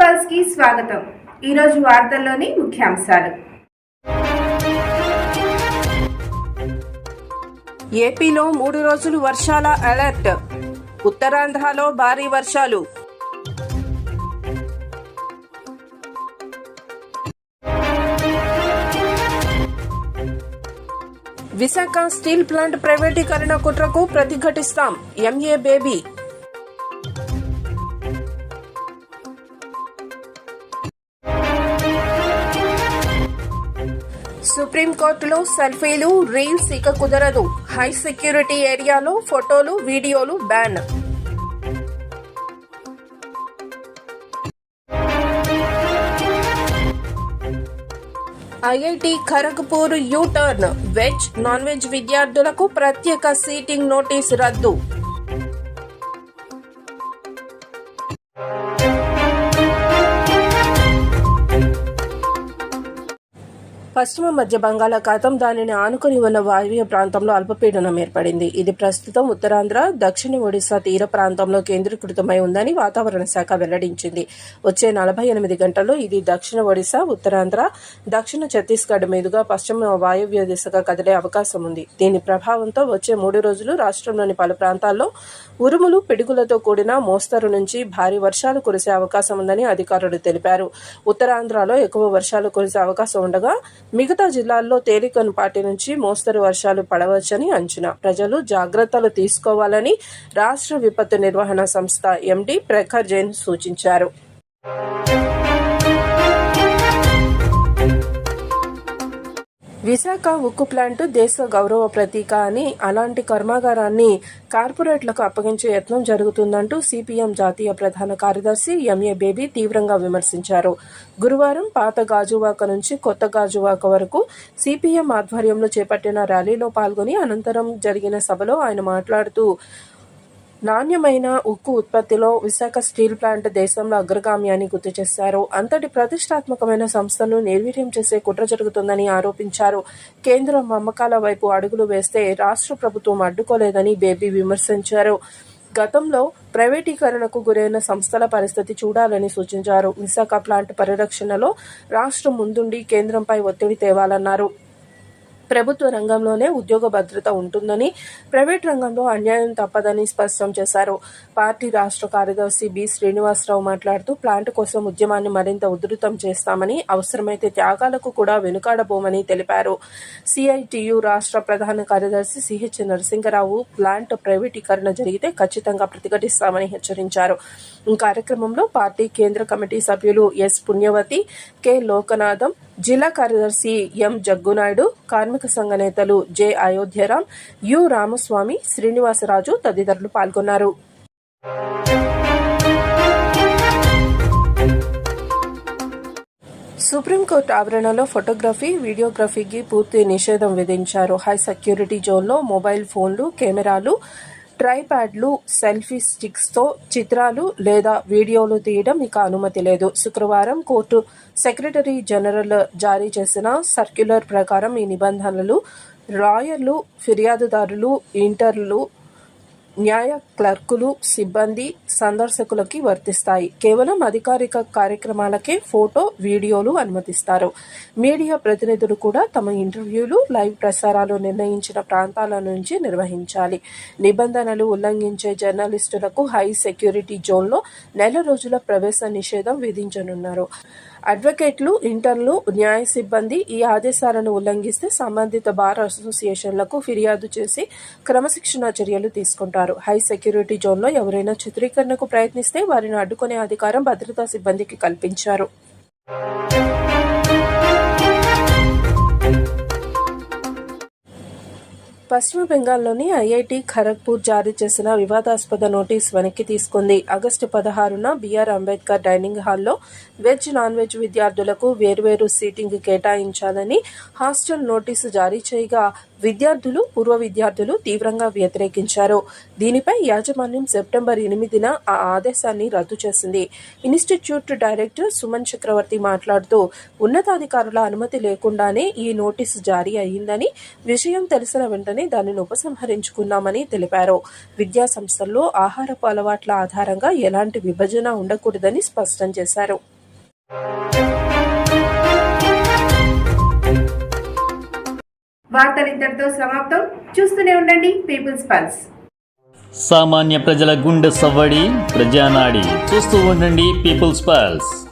పల్స్కి స్వాగతం. ఈరోజు వార్తల్లోని ముఖ్యాంశాలు. ఏపీలో మూడు రోజులు వర్షాల అలర్ట్. ఉత్తరాంధ్రలో భారీ వర్షాలు. విశాఖ స్టీల్ ప్లాంట్ ప్రైవేటీకరణ కుట్రకు ప్రతిఘటిస్తాం. ఎంఏ బేబీ సుప్రీంకోర్టులో సెల్ఫీలు రీల్స్ ఇక కుదరదు. హై సెక్యూరిటీ ఏరియాలో ఫోటోలు వీడియోలు ban. IIT Kharagpur U turn. Veg non veg విద్యార్థులకు ప్రత్యేక సీటింగ్ నోటీస్ రద్దు. పశ్చిమ మధ్య బంగాళాఖాతం దానిని ఆనుకుని ఉన్న వాయువ్య ప్రాంతంలో అల్పపీడనం ఏర్పడింది. ఇది ప్రస్తుతం ఉత్తరాంధ్ర దక్షిణ ఒడిశా తీర ప్రాంతంలో కేంద్రీకృతమై ఉందని వాతావరణ శాఖ వెల్లడించింది. వచ్చే నలభై ఎనిమిది గంటల్లో ఇది దక్షిణ ఒడిశా ఉత్తరాంధ్ర దక్షిణ ఛత్తీస్గఢ్ మీదుగా పశ్చిమ వాయువ్య దిశగా కదిలే అవకాశం ఉంది. దీని ప్రభావంతో వచ్చే మూడు రోజులు రాష్ట్రంలోని పలు ప్రాంతాల్లో ఉరుములు పిడుగులతో కూడిన మోస్తరు నుంచి భారీ వర్షాలు కురిసే అవకాశం ఉందని అధికారులు తెలిపారు. ఉత్తరాంధ్రలో ఎక్కువ వర్షాలు కురిసే అవకాశం ఉండగా మిగతా జిల్లాల్లో తేలికపాటి నుంచి మోస్తరు వర్షాలు పడవచ్చని అంచనా. ప్రజలు జాగ్రత్తలు తీసుకోవాలని రాష్ట్ర విపత్తు నిర్వహణ సంస్థ ఎండీ ప్రఖర్ జైన్ సూచించారు. విశాఖ ఉక్కు ప్లాంట్ దేశ గౌరవ ప్రతీక అని అలాంటి కర్మాగారాన్ని కార్పొరేట్లకు అప్పగించే యత్నం జరుగుతుందంటూ సిపిఎం జాతీయ ప్రధాన కార్యదర్శి ఎంఏ బేబీ తీవ్రంగా విమర్శించారు. గురువారం పాత గాజువాక నుంచి కొత్త గాజువాక వరకు సిపిఎం ఆధ్వర్యంలో చేపట్టిన ర్యాలీలో పాల్గొని అనంతరం జరిగిన సభలో ఆయన మాట్లాడుతూ నాణ్యమైన ఉక్కు ఉత్పత్తిలో విశాఖ స్టీల్ ప్లాంట్ దేశంలో అగ్రగామి అని గుర్తు చేశారు. అంతటి ప్రతిష్టాత్మకమైన సంస్థను నిర్వీర్యం చేసే కుట్ర జరుగుతుందని ఆరోపించారు. కేంద్రం అమ్మకాల వైపు అడుగులు వేస్తే రాష్ట్ర ప్రభుత్వం అడ్డుకోలేదని బేబీ విమర్శించారు. గతంలో ప్రైవేటీకరణకు గురైన సంస్థల పరిస్థితి చూడాలని సూచించారు. విశాఖ ప్లాంట్ పరిరక్షణలో రాష్ట్రం ముందుండి కేంద్రంపై ఒత్తిడి తేవాలన్నారు. ప్రభుత్వ రంగంలోనే ఉద్యోగ భద్రత ఉంటుందని ప్రైవేట్ రంగంలో అన్యాయం తప్పదని స్పష్టం చేశారు. పార్టీ రాష్ట్ర కార్యదర్శి బి. శ్రీనివాసరావు మాట్లాడుతూ ప్లాంట్ కోసం ఉద్యమాన్ని మరింత ఉధృతం చేస్తామని అవసరమైతే త్యాగాలకు కూడా వెనుకాడబోమని తెలిపారు. సిఐటియు రాష్ట్ర ప్రధాన కార్యదర్శి సిహెచ్ నరసింహరావు ప్లాంట్ ప్రైవేటీకరణ జరిగితే ఖచ్చితంగా ప్రతిఘటిస్తామని హెచ్చరించారు. ఈ కార్యక్రమంలో పార్టీ కేంద్ర కమిటీ సభ్యులు ఎస్. పుణ్యవతి కె. లోకనాథం జిల్లా కార్యదర్శి ఎం. జగ్గునాయుడు కార్మిక సంఘ నేతలు జె అయోధ్యరామ్ యు రామస్వామి శ్రీనివాసరాజు తదితరులు పాల్గొన్నారు. సుప్రీంకోర్టు ఆవరణలో ఫోటోగ్రఫీ వీడియోగ్రఫీకి పూర్తి నిషేధం విధించారు. హై సెక్యూరిటీ జోన్లో మొబైల్ ఫోన్లు కెమెరాలు ట్రైప్యాడ్లు సెల్ఫీ స్టిక్స్తో చిత్రాలు లేదా వీడియోలు తీయడం ఇక అనుమతి లేదు. శుక్రవారం కోర్టు సెక్రటరీ జనరల్ జారీ చేసిన సర్క్యులర్ ప్రకారం ఈ నిబంధనలు రాయర్లు ఫిర్యాదుదారులు ఇంటర్లు న్యాయ క్లర్కులు సిబ్బంది సందర్శకులకి వర్తిస్తాయి. కేవలం అధికారిక కార్యక్రమాలకే ఫోటో వీడియోలు అనుమతిస్తారు. మీడియా ప్రతినిధులు కూడా తమ ఇంటర్వ్యూలు లైవ్ ప్రసారాలు నిర్ణయించిన ప్రాంతాల నుంచి నిర్వహించాలి. నిబంధనలు ఉల్లంఘించే జర్నలిస్టులకు హై సెక్యూరిటీ జోన్లో నెల రోజుల ప్రవేశ నిషేధం విధించనున్నారు. అడ్వకేట్లు ఇంటర్లు న్యాయ సిబ్బంది ఈ ఆదేశాలను ఉల్లంఘిస్తే సంబంధిత బార్ అసోసియేషన్లకు ఫిర్యాదు చేసి క్రమశిక్షణ చర్యలు తీసుకుంటారు. హై సెక్యూరిటీ జోన్లో ఎవరైనా చిత్రీకరణకు ప్రయత్నిస్తే వారిని అడ్డుకునే అధికారం భద్రతా సిబ్బందికి కల్పించారు. పశ్చిమ బెంగాల్లోని ఐఐటి ఖరగ్పూర్ జారీ చేసిన వివాదాస్పద నోటీస్ వెనక్కి తీసుకుంది. ఆగస్టు పదహారున బీఆర్ అంబేద్కర్ డైనింగ్ హాల్లో వెజ్ నాన్ వెజ్ విద్యార్థులకు వేర్వేరు సీటింగ్ కేటాయించాలని హాస్టల్ నోటీసు జారీ చేయగా విద్యార్థులు పూర్వ విద్యార్థులు తీవ్రంగా వ్యతిరేకించారు. దీనిపై యాజమాన్యం సెప్టెంబర్ ఎనిమిదిన ఆ ఆదేశాన్ని రద్దు చేసింది. ఇన్స్టిట్యూట్ డైరెక్టర్ సుమన్ చక్రవర్తి మాట్లాడుతూ ఉన్నతాధికారుల అనుమతి లేకుండానే ఈ నోటీసు జారీ అయ్యిందని విషయం తెలిసిన వెంటనే దానిని ఉపసంహరించుకున్నామని తెలిపారు. విద్యా సంస్థల్లో ఆహారపు అలవాట్ల ఆధారంగా ఎలాంటి విభజన ఉండకూడదని స్పష్టం చేశారు. వార్తలు ఇంతటితో సమాప్తం. చూస్తూనే ఉండండి పీపుల్స్ పల్స్ సామాన్య ప్రజల గుండె సవ్వడి ప్రజానాడి. చూస్తూ ఉండండి పీపుల్స్ పల్స్